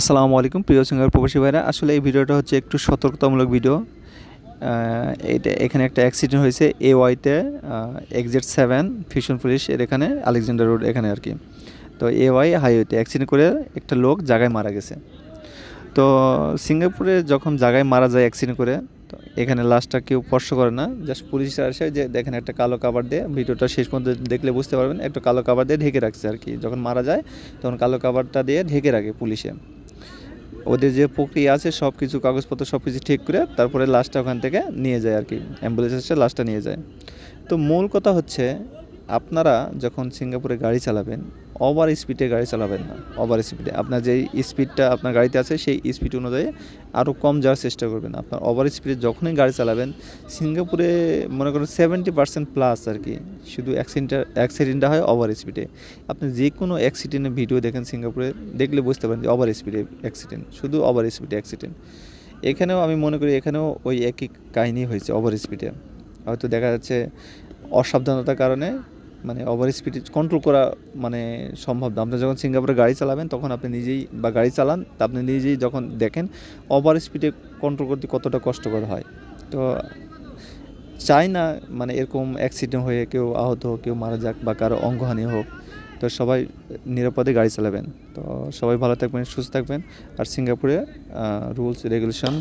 আসসালামু আলাইকুম, প্রিয় সিঙ্গার প্রবাসী ভাইরা। আসলে এই ভিডিওটা হচ্ছে একটু সতর্কতামূলক ভিডিও। এটা এখানে একটা অ্যাক্সিডেন্ট হয়েছে এ ওয়াইতে এক্সিট সেভেন ফিশন পুলিশ এর এখানে আলেকজান্ডার রোড এখানে আর কি। তো এ ওয়াই হাইওয়েতে অ্যাক্সিডেন্ট করে একটা লোক জায়গায় মারা গেছে। তো সিঙ্গাপুরে যখন জায়গায় মারা যায় অ্যাক্সিডেন্ট করে, তো এখানে লাশটা কেউ স্পর্শ করে না। জাস্ট পুলিশ আসে যে, দেখেন একটা কালো কাবার দিয়ে, ভিডিওটা শেষ পর্যন্ত দেখলে বুঝতে পারবেন, একটা কালো কাবার দিয়ে ঢেকে রাখছে আর কি। যখন মারা যায়, তখন কালো কাবারটা দিয়ে ঢেকে রাখে পুলিশে। ওদের যে প্রক্রিয়া আছে সব কিছু কাগজপত্র সব কিছু ঠিক করে তারপরে লাশটা ওখান থেকে নিয়ে যায় আর কি। অ্যাম্বুলেন্স এসে লাশটা নিয়ে যায়। তো মূল কথা হচ্ছে আপনারা যখন সিঙ্গাপুরে গাড়ি চালাবেন ওভার স্পিডে গাড়ি চালাবেন না ওভার স্পিডে আপনার যেই স্পিডটা আপনার গাড়িতে আছে, সেই স্পিড অনুযায়ী আরও কম যাওয়ার চেষ্টা করবেন। আপনার ওভার স্পিডে যখনই গাড়ি চালাবেন, সিঙ্গাপুরে মনে করেন সেভেন্টি পার্সেন্ট প্লাস আর কি, শুধু অ্যাক্সিডেন্টটা অ্যাক্সিডেন্টটা হয় ওভার স্পিডে আপনি যে কোনো অ্যাক্সিডেন্টের ভিডিও দেখেন সিঙ্গাপুরে, দেখলে বুঝতে পারেন যে ওভার স্পিডে অ্যাক্সিডেন্ট শুধু ওভার স্পিডে অ্যাক্সিডেন্ট এখানেও আমি মনে করি এখানেও ওই একই কাহিনী হয়েছে ওভার স্পিডে হয়তো দেখা যাচ্ছে অসাবধানতার কারণে মানে ওভার স্পিড কন্ট্রোল করা মানে সম্ভব না। আপনি যখন সিঙ্গাপুরে গাড়ি চালাবেন, তখন আপনি নিজেই বা গাড়ি চালান, তা আপনি নিজেই যখন দেখেন ওভার স্পিডে কন্ট্রোল করতে কতটা কষ্টকর হয়। তো চাই না মানে এরকম অ্যাক্সিডেন্ট হয়ে কেউ আহত হোক, কেউ মারা যাক বা কারও অঙ্গহানি হোক, তো সবাই নিরাপদে গাড়ি চালাবেন। তো সবাই ভালো থাকবেন, সুস্থ থাকবেন। আর সিঙ্গাপুরে রুলস রেগুলেশন